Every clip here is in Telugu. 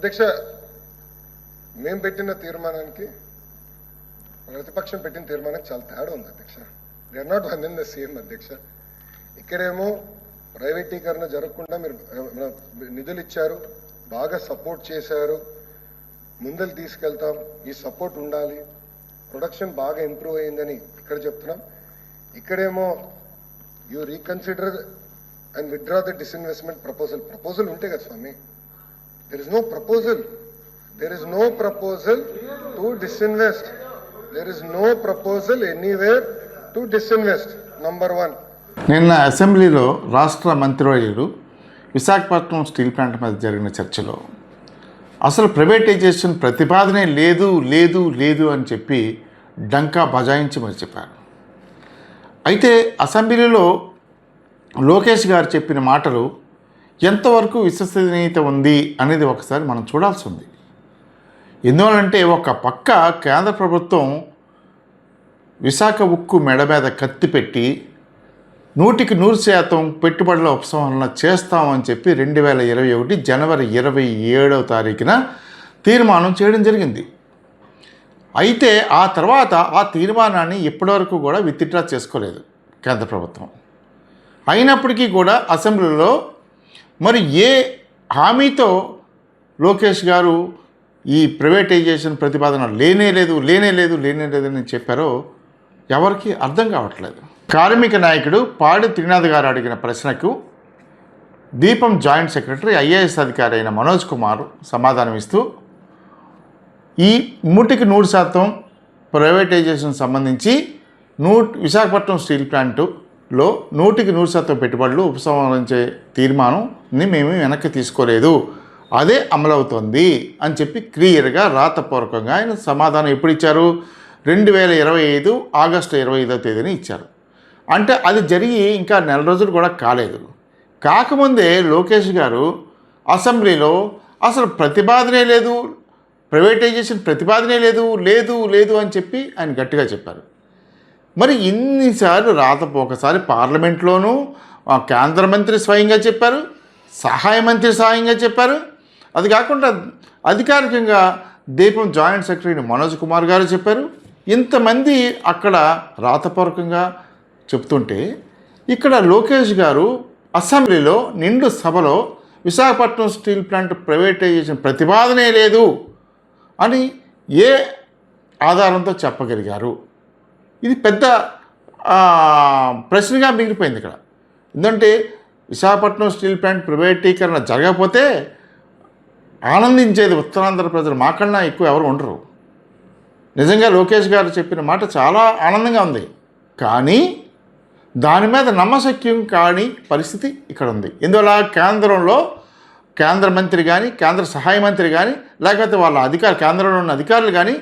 అధ్యక్ష మేము పెట్టిన తీర్మానానికి ప్రతిపక్షం పెట్టిన తీర్మానానికి చాలా తేడా ఉంది అధ్యక్ష. They are not one in the same అధ్యక్ష. ఇక్కడేమో ప్రైవేటీకరణ జరగకుండా మీరు నిధులు ఇచ్చారు బాగా సపోర్ట్ చేశారు ముందలు తీసుకెళ్తాం ఈ సపోర్ట్ ఉండాలి ప్రొడక్షన్ బాగా ఇంప్రూవ్ అయిందని ఇక్కడ చెప్తున్నాం. ఇక్కడేమో you reconsider and withdraw the disinvestment proposal proposal ఉంటే కదా స్వామి. There is no proposal There is no proposal to disinvest there is no proposal anywhere to disinvest. Number one నిన్న అసెంబ్లీలో రాష్ట్ర మంత్రివర్యులు విశాఖపట్నం స్టీల్ ప్లాంట్ మీద జరిగిన చర్చలో అసలు ప్రైవేటైజేషన్ ప్రతిపాదనే లేదు లేదు లేదు అని చెప్పి డంకా బజాయించి మరి చెప్పారు. అయితే అసెంబ్లీలో లోకేష్ గారు చెప్పిన మాటలు ఎంతవరకు విశ్వసనీయత ఉంది అనేది ఒకసారి మనం చూడాల్సి ఉంది. ఎందువలంటే ఒక పక్క కేంద్ర ప్రభుత్వం విశాఖ ఉక్కు మెడ మీద కత్తి పెట్టి నూటికి నూరు శాతం పెట్టుబడుల ఉపసంహరణ చేస్తామని చెప్పి రెండు వేల ఇరవై ఒకటి జనవరి ఇరవై ఏడవ తారీఖున తీర్మానం చేయడం జరిగింది. అయితే ఆ తర్వాత ఆ తీర్మానాన్ని ఇప్పటివరకు కూడా విత్డ్రా చేసుకోలేదు కేంద్ర ప్రభుత్వం. అయినప్పటికీ కూడా అసెంబ్లీలో మరి ఏ హామీతో లోకేష్ గారు ఈ ప్రైవేటైజేషన్ ప్రతిపాదన లేనే లేదు లేనే లేదు లేనే లేదని చెప్పారో ఎవరికి అర్థం కావట్లేదు. కార్మిక నాయకుడు పాడి త్రినాథ్ గారు అడిగిన ప్రశ్నకు దీపం జాయింట్ సెక్రటరీ ఐఏఎస్ అధికారి అయిన మనోజ్ కుమార్ సమాధానం ఇస్తూ ఈ నూటికి నూరు శాతం ప్రైవేటైజేషన్ సంబంధించి నూ విశాఖపట్నం స్టీల్ ప్లాంటు లో నూటికి నూరు శాతం పెట్టుబడులు ఉపసంహరించే తీర్మానంని మేము వెనక్కి తీసుకోలేదు. అదే అమలవుతోంది అని చెప్పి క్లియర్గా రాతపూర్వకంగా ఆయన సమాధానం ఎప్పుడు ఇచ్చారు? రెండు వేల ఇరవై ఐదు ఆగస్టు ఇరవై ఐదో తేదీన ఇచ్చారు. అంటే అది జరిగి ఇంకా నెల రోజులు కూడా కాలేదు. కాకముందే లోకేష్ గారు అసెంబ్లీలో అసలు ప్రతిపాదనే లేదు ప్రైవేటైజేషన్ ప్రతిపాదనే లేదు లేదు లేదు అని చెప్పి ఆయన గట్టిగా చెప్పారు. మరి ఇన్నిసార్లు రాతపు ఒకసారి పార్లమెంట్లోనూ కేంద్ర మంత్రి స్వయంగా చెప్పారు సహాయ మంత్రి సహాయంగా చెప్పారు. అది కాకుండా అధికారికంగా దీపం జాయింట్ సెక్రటరీ మనోజ్ కుమార్ గారు చెప్పారు. ఇంతమంది అక్కడ రాతపూర్వకంగా చెప్తుంటే ఇక్కడ లోకేష్ గారు అసెంబ్లీలో నిండు సభలో విశాఖపట్నం స్టీల్ ప్లాంట్ ప్రైవేటైజేషన్ ప్రతిపాదనే లేదు అని ఏ ఆధారంతో చెప్పగలిగారు. ఇది పెద్ద ప్రశ్నగా మిగిలిపోయింది ఇక్కడ. ఎందుకంటే విశాఖపట్నం స్టీల్ ప్లాంట్ ప్రైవేటీకరణ జరగకపోతే ఆనందించేది ఉత్తరాంధ్ర ప్రజలు. మాకన్నా ఎక్కువ ఎవరు ఉండరు. నిజంగా లోకేష్ గారు చెప్పిన మాట చాలా ఆనందంగా ఉంది. కానీ దాని మీద నమ్మశక్యం కాని పరిస్థితి ఇక్కడ ఉంది. ఇందువల్ల కేంద్రంలో కేంద్ర మంత్రి కానీ కేంద్ర సహాయ మంత్రి కానీ లేకపోతే వాళ్ళ అధికార కేంద్రంలో ఉన్న అధికారులు కానీ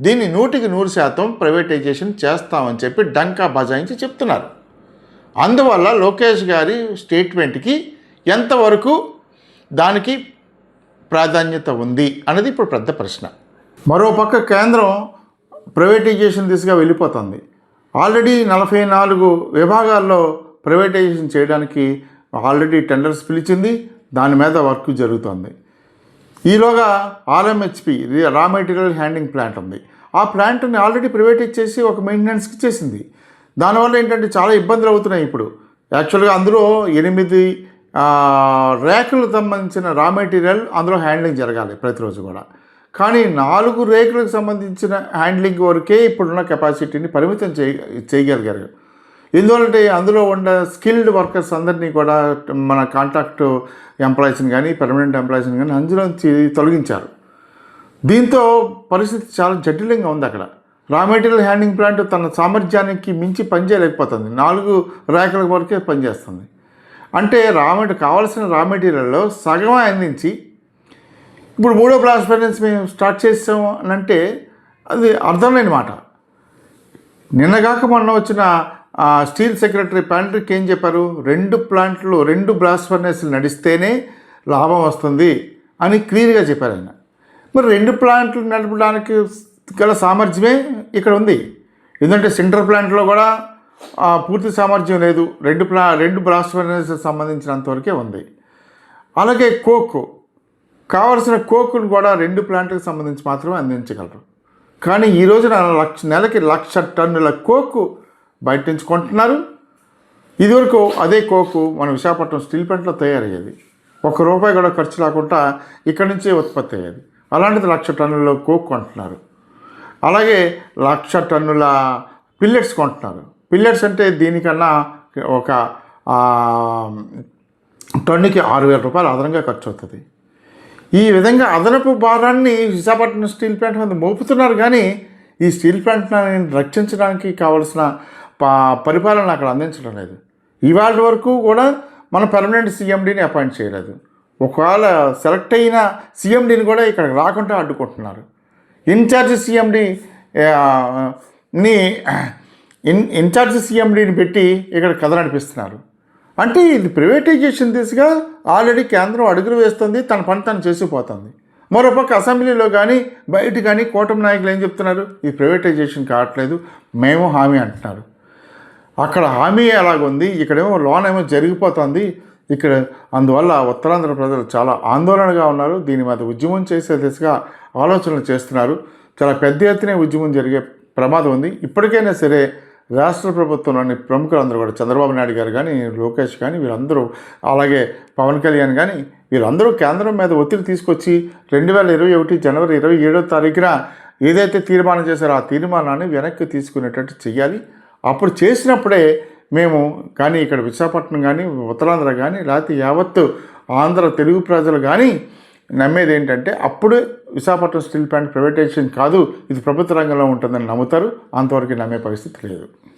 దీన్ని నూటికి నూరు శాతం ప్రైవేటైజేషన్ చేస్తామని చెప్పి డంకా బజాయించి చెప్తున్నారు. అందువల్ల లోకేష్ గారి స్టేట్మెంట్కి ఎంతవరకు దానికి ప్రాధాన్యత ఉంది అనేది ఇప్పుడు పెద్ద ప్రశ్న. మరోపక్క కేంద్రం ప్రైవేటైజేషన్ దిశగా వెళ్ళిపోతుంది. ఆల్రెడీ నలభై నాలుగు విభాగాల్లో ప్రైవేటైజేషన్ చేయడానికి ఆల్రెడీ టెండర్స్ పిలిచింది. దాని మీద వర్క్ జరుగుతుంది. ఈలోగా ఆర్ఎంహెచ్పి రా మెటీరియల్ హ్యాండింగ్ ప్లాంట్ ఉంది. ఆ ప్లాంట్ని ఆల్రెడీ ప్రైవేటైజ్ చేసి ఒక మెయింటెనెన్స్కి చేసింది. దానివల్ల ఏంటంటే చాలా ఇబ్బందులు అవుతున్నాయి ఇప్పుడు. యాక్చువల్గా అందులో ఎనిమిది రేకులకు సంబంధించిన రా మెటీరియల్ అందులో హ్యాండ్లింగ్ జరగాలి ప్రతిరోజు కూడా. కానీ నాలుగు రేకులకు సంబంధించిన హ్యాండ్లింగ్ వరకే ఇప్పుడున్న కెపాసిటీని పరిమితం చేయ చేయగలిగారు. ఎందువల్లంటే అందులో ఉన్న స్కిల్డ్ వర్కర్స్ అందరినీ కూడా మన కాంట్రాక్ట్ ఎంప్లాయీస్ని కానీ పర్మనెంట్ ఎంప్లాయీస్ని కానీ అందులో తొలగించారు. దీంతో పరిస్థితి చాలా జటిలంగా ఉంది అక్కడ. రా మెటీరియల్ హ్యాండింగ్ ప్లాంట్ తన సామర్థ్యానికి మించి పనిచేయలేకపోతుంది. నాలుగు ర్యాకుల వరకే పనిచేస్తుంది. అంటే రా మెటీరియల్ కావాల్సిన రా మెటీరియల్లో సగమే అందించి ఇప్పుడు మూడో బ్లాస్ట్ ఫైనాన్స్ మేము స్టార్ట్ చేసాము అని అంటే అది అర్థం లేని మాట. నిన్నగాక మొన్న వచ్చిన స్టీల్ సెక్రటరీ ప్యాంట్రిక్ ఏం చెప్పారు? రెండు ప్లాంట్లు రెండు బ్లాస్ట్ ఫర్నేస్లు నడిస్తేనే లాభం వస్తుంది అని క్లియర్గా చెప్పారు ఆయన. మరి రెండు ప్లాంట్లు నడపడానికి గల సామర్థ్యమే ఇక్కడ ఉంది. ఎందుకంటే సెంటర్ ప్లాంట్లో కూడా పూర్తి సామర్థ్యం లేదు. రెండు ప్లా రెండు బ్లాస్ట్ ఫర్నేస్ సంబంధించినంతవరకే ఉంది. అలాగే కోక్. కావలసిన కోకును కూడా రెండు ప్లాంట్లకు సంబంధించి మాత్రమే అందించగలరు. కానీ ఈ రోజున లక్ష నెలకి లక్ష టన్నుల కోకు బయట నుంచి కొంటున్నారు ఇదివరకు అదే కోకు మన విశాఖపట్నం స్టీల్ ప్లాంట్లో తయారయ్యేది. ఒక్క రూపాయి కూడా ఖర్చు లేకుండా ఇక్కడి నుంచే ఉత్పత్తి అయ్యేది. అలాంటిది లక్ష టన్నుల కోక్ కొంటున్నారు. అలాగే లక్ష టన్నుల పిల్లెట్స్ కొంటున్నారు. పిల్లెట్స్ అంటే దీనికన్నా ఒక టన్నుకి ఆరు వేల రూపాయలు అదనంగా ఖర్చు అవుతుంది. ఈ విధంగా అదనపు భారాన్ని విశాఖపట్నం స్టీల్ ప్లాంట్ మీద మోపుతున్నారు. కానీ ఈ స్టీల్ ప్లాంట్ని రక్షించడానికి కావలసిన పరిపాలన అక్కడ అందించడం లేదు. ఇవాళ వరకు కూడా మనం పర్మనెంట్ సీఎండీని అపాయింట్ చేయలేదు. ఒకవేళ సెలెక్ట్ అయిన సీఎండీని కూడా ఇక్కడ రాకుండా అడ్డుకుంటున్నారు. ఇన్ఛార్జ్ సీఎండీని ఇన్ ఇన్ఛార్జ్ సీఎండీని పెట్టి ఇక్కడ కథ నడిపిస్తున్నారు. అంటే ఇది ప్రైవేటైజేషన్ దిశగా ఆల్రెడీ కేంద్రం అడుగులు వేస్తుంది తన పని తను చేసిపోతుంది. మరోపక్క అసెంబ్లీలో కానీ బయట కానీ కూటమి నాయకులు ఏం చెప్తున్నారు? ఈ ప్రైవేటైజేషన్ కావట్లేదు మేము హామీ అంటున్నారు. అక్కడ హామీ ఎలాగుంది? ఇక్కడేమో లోన్ ఏమో జరిగిపోతుంది. ఇక్కడ అందువల్ల ఉత్తరాంధ్ర ప్రజలు చాలా ఆందోళనగా ఉన్నారు. దీని మీద ఉద్యమం చేసే దిశగా ఆలోచనలు చేస్తున్నారు. చాలా పెద్ద ఎత్తున ఉద్యమం జరిగే ప్రమాదం ఉంది. ఇప్పటికైనా సరే రాష్ట్ర ప్రభుత్వంలోని ప్రముఖులందరూ కూడా చంద్రబాబు నాయుడు గారు కానీ లోకేష్ కానీ వీళ్ళందరూ అలాగే పవన్ కళ్యాణ్ కానీ వీళ్ళందరూ కేంద్రం మీద ఒత్తిడి తీసుకొచ్చి రెండు వేల ఇరవై ఒకటి జనవరి ఇరవై ఏడో తారీఖున ఏదైతే తీర్మానం చేశారో ఆ తీర్మానాన్ని వెనక్కి తీసుకునేటట్టు చేయాలి అప్పుడు చేసినప్పుడే మేము కానీ ఇక్కడ విశాఖపట్నం కానీ ఉత్తరాంధ్ర కానీ లేకపోతే యావత్తు ఆంధ్ర తెలుగు ప్రజలు కానీ నమ్మేది ఏంటంటే అప్పుడు విశాఖపట్నం స్టీల్ ప్లాంట్ ప్రైవేటైజేషన్ కాదు ఇది ప్రభుత్వ రంగంలో ఉంటుందని నమ్ముతారు. అంతవరకు నమ్మే పరిస్థితి లేదు.